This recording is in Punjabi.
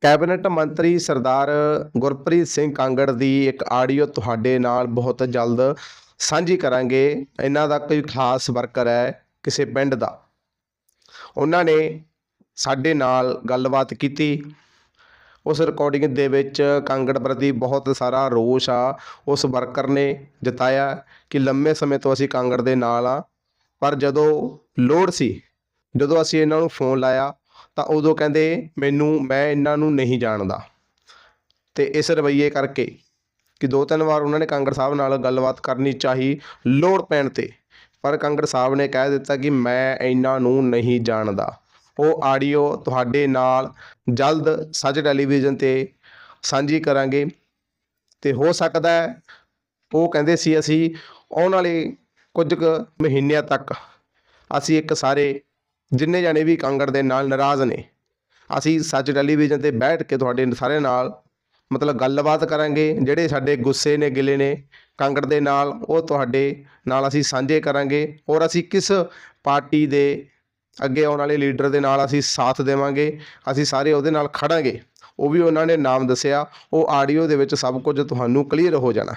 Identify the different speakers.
Speaker 1: ਕੈਬਨਿਟ ਮੰਤਰੀ ਸਰਦਾਰ ਗੁਰਪ੍ਰੀਤ ਸਿੰਘ ਕਾਂਗੜ ਦੀ ਇੱਕ ਆਡੀਓ ਤੁਹਾਡੇ ਨਾਲ ਬਹੁਤ ਜਲਦ ਸਾਂਝੀ ਕਰਾਂਗੇ। ਇਹਨਾਂ ਦਾ ਕੋਈ ਖਾਸ ਵਰਕਰ ਹੈ ਕਿਸੇ ਪਿੰਡ ਦਾ। ਉਹਨਾਂ ਨੇ ਸਾਡੇ ਨਾਲ ਗੱਲਬਾਤ ਕੀਤੀ। ਉਸ ਰਿਕਾਰਡਿੰਗ ਦੇ ਵਿੱਚ ਕਾਂਗੜ ਪ੍ਰਤੀ ਬਹੁਤ ਸਾਰਾ ਰੋਸ਼ ਆ। ਉਸ ਵਰਕਰ ਨੇ ਜਤਾਇਆ ਕਿ ਲੰਮੇ ਸਮੇਂ ਤੋਂ ਅਸੀਂ ਕਾਂਗੜ ਦੇ ਨਾਲ ਆ। ਪਰ ਜਦੋਂ ਲੋੜ ਸੀ, ਜਦੋਂ ਅਸੀਂ ਇਹਨਾਂ ਨੂੰ ਫੋਨ ਲਾਇਆ ਤਾਂ ਉਦੋਂ ਕਹਿੰਦੇ, ਮੈਨੂੰ, ਮੈਂ ਇਹਨਾਂ ਨੂੰ ਨਹੀਂ ਜਾਣਦਾ। ਤੇ ਇਸ ਰਵੱਈਏ ਕਰਕੇ ਕਿ ਦੋ ਤਿੰਨ ਵਾਰ ਉਹਨਾਂ ਨੇ ਕਾਂਗੜ ਸਾਹਿਬ ਨਾਲ ਗੱਲਬਾਤ ਕਰਨੀ ਚਾਹੀ ਲੋੜ ਪੈਣ ਤੇ। ਪਰ ਕਾਂਗੜ ਸਾਹਿਬ ਨੇ ਕਹਿ ਦਿੱਤਾ ਕਿ ਮੈਂ ਇਹਨਾਂ ਨੂੰ ਨਹੀਂ ਜਾਣਦਾ। ਉਹ ਆਡੀਓ ਤੁਹਾਡੇ ਨਾਲ ਜਲਦ ਸੱਚ ਟੈਲੀਵਿਜ਼ਨ ਤੇ ਸਾਂਝੀ ਕਰਾਂਗੇ। ਤੇ ਹੋ ਸਕਦਾ ਹੈ, ਉਹ ਕਹਿੰਦੇ ਸੀ, ਅਸੀਂ ਆਉਣ ਵਾਲੇ ਕੁਝ ਕੁ ਮਹੀਨਿਆਂ ਤੱਕ, ਅਸੀਂ ਇੱਕ ਸਾਰੇ ਜਿੰਨੇ ਜਾਣੇ ਵੀ ਕਾਂਗੜ ਦੇ ਨਾਲ ਨਾਰਾਜ਼ ਨੇ, ਅਸੀਂ ਸੱਚ ਟੈਲੀਵਿਜ਼ਨ ਤੇ ਬੈਠ ਕੇ ਤੁਹਾਡੇ ਸਾਰੇ ਨਾਲ ਮਤਲਬ ਗੱਲਬਾਤ ਕਰਾਂਗੇ, ਜਿਹੜੇ ਸਾਡੇ ਗੁੱਸੇ ਨੇ, ਗਿਲੇ ਨੇ ਕਾਂਗੜ ਦੇ ਨਾਲ, ਉਹ ਤੁਹਾਡੇ ਨਾਲ ਅਸੀਂ ਸਾਂਝੇ ਕਰਾਂਗੇ ਔਰ ਅਸੀਂ ਕਿਸ ਪਾਰਟੀ ਦੇ ਅੱਗੇ ਆਉਣ ਵਾਲੇ ਲੀਡਰ ਦੇ ਨਾਲ ਅਸੀਂ ਸਾਥ ਦੇਵਾਂਗੇ, ਅਸੀਂ ਸਾਰੇ ਉਹਦੇ ਨਾਲ ਖੜਾਂਗੇ। ਉਹ ਵੀ ਉਹਨਾਂ ਨੇ ਨਾਮ ਦੱਸਿਆ, ਉਹ ਆਡੀਓ ਦੇ ਵਿੱਚ ਸਭ ਕੁਝ ਤੁਹਾਨੂੰ ਕਲੀਅਰ ਹੋ ਜਾਣਾ।